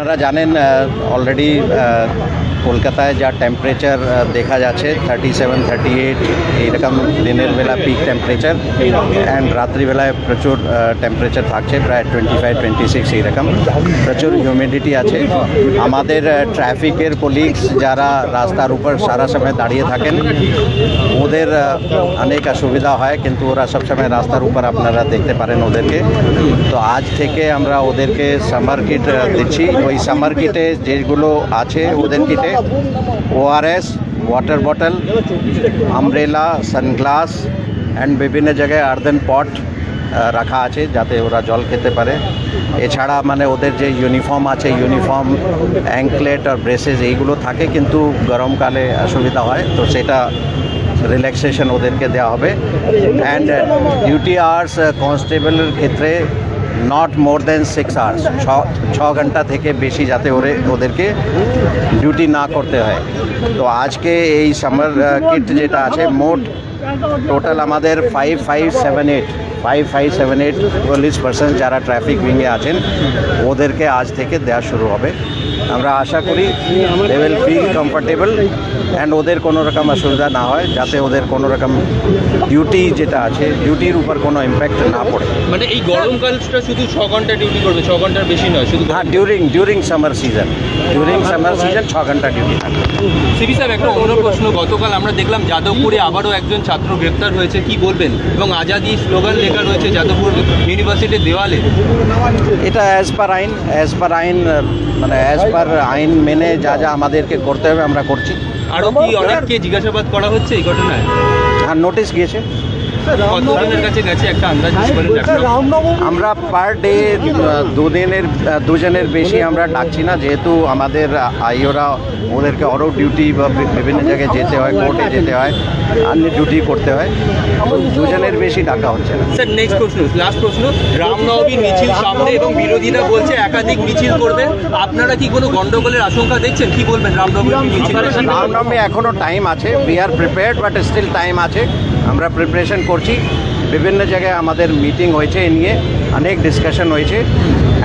আপনারা জানেন অলরেডি কলকাতায় যা টেম্পারেচার দেখা যাচ্ছে থার্টি সেভেন থার্টি এইট এইরকম দিনের বেলা পিক টেম্পারেচার অ্যান্ড রাত্রিবেলায় প্রচুর টেম্পারেচার থাকছে, প্রায় টোয়েন্টি ফাইভ টোয়েন্টি সিক্স এইরকম। প্রচুর হিউমিডিটি আছে। আমাদের ট্রাফিকের কলিগস যারা রাস্তার উপর সারা সময় দাঁড়িয়ে থাকেন, ওদের অনেক অসুবিধা হয়, কিন্তু ওরা সবসময় রাস্তার উপর আপনারা দেখতে পারেন ওদেরকে। তো আজ থেকে আমরা ওদেরকে সামার কিট দিচ্ছি। ওই সামার কিটে যেগুলো আছে ওদের কিটে ORS water bottle umbrella sunglass and বিভিন্ন জায়গায় আর্দেন পট রাখা আছে যাতে ওরা জল খেতে পারে। এছাড়া মানে ওদের যে ইউনিফর্ম আছে ইউনিফর্ম অ্যাঙ্কলেট আর ব্রেসেস এইগুলো থাকে কিন্তু গরমকালে অসুবিধা হয়। তো সেটা রিল্যাক্সেশন ওদেরকে দেওয়া হবে। অ্যান্ড ডিউটি আওয়ার্স কনস্টেবলের ক্ষেত্রে not more than six hours ছ ঘণ্টা থেকে বেশি যাতে ওরে ওদেরকে ডিউটি না করতে হয়। তো আজকে এই সামার কিট যেটা আছে, মোট টোটাল আমাদের five five seven eight five five seven eight চল্লিশ পার্সেন্ট যারা ট্রাফিক উইংয়ে আছেন ওদেরকে আজ থেকে দেওয়া শুরু হবে। আমরা আশা করি they will feel comfortable and ওদের কোনো রকম অসুবিধা না হয় যাতে ওদের কোনো রকম ডিউটি যেটা আছে ডিউটির উপর কোনো ইম্প্যাক্ট না পড়ে। মানে এই গরমকালটা শুধু ছ ঘণ্টা ডিউটি করবে ছ ঘণ্টার বেশি নয় শুধু হ্যাঁ during during summer season during summer season ছ ঘণ্টা ডিউটি থাকবে। সিবি সাহেব একটা অন্য প্রশ্ন গতকাল আমরা দেখলাম যাদবপুরে আবারও একজন ছাত্র গ্রেপ্তার হয়েছে কি বলবেন? এবং আজাদি স্লোগান লেখা রয়েছে যাদবপুর ইউনিভার্সিটির দেওয়ালে। এটা অ্যাজ পার আইন অ্যাজ পার আইন মানে অ্যাজ পার আইন মেনে যা যা আমাদেরকে করতে হবে আমরা করছি। আরও কি অনেককে জিজ্ঞাসাবাদ করা হচ্ছে এই ঘটনায়? আর নোটিশ গিয়েছে। কতজনের কাছে গেছে? একটা আন্দাজ? আমরা পার ডে দুদিনের দুজনের বেশি আমরা ডাকছি না যেহেতু আমাদের আইওরা ওদেরকে আরও ডিউটি বা বিভিন্ন জায়গায় যেতে হয় কোর্টে যেতে হয় অন্য ডিউটি করতে হয় দুজনের বেশি ডাকা হচ্ছে না। স্যার নেক্সট প্রশ্ন লাস্ট প্রশ্ন রামনবমীর মিছিল সামনে এবং বিরোধীরা বলছে একাধিক মিছিল করবে আপনারা কি কোনো গন্ডগোলের আশঙ্কা দেখছেন? কি বলবেন রামনবমীর মিছিলের সামনে? রামনবমী এখনও টাইম আছে we are prepared but still time আছে। আমরা প্রিপারেশন করছি। বিভিন্ন জায়গায় আমাদের মিটিং হয়েছে এ নিয়ে, অনেক ডিসকাশন হয়েছে।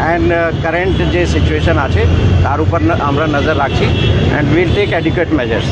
অ্যান্ড কারেন্ট যে সিচুয়েশন আছে, তার উপর আমরা নজর রাখছি। And will take adequate measures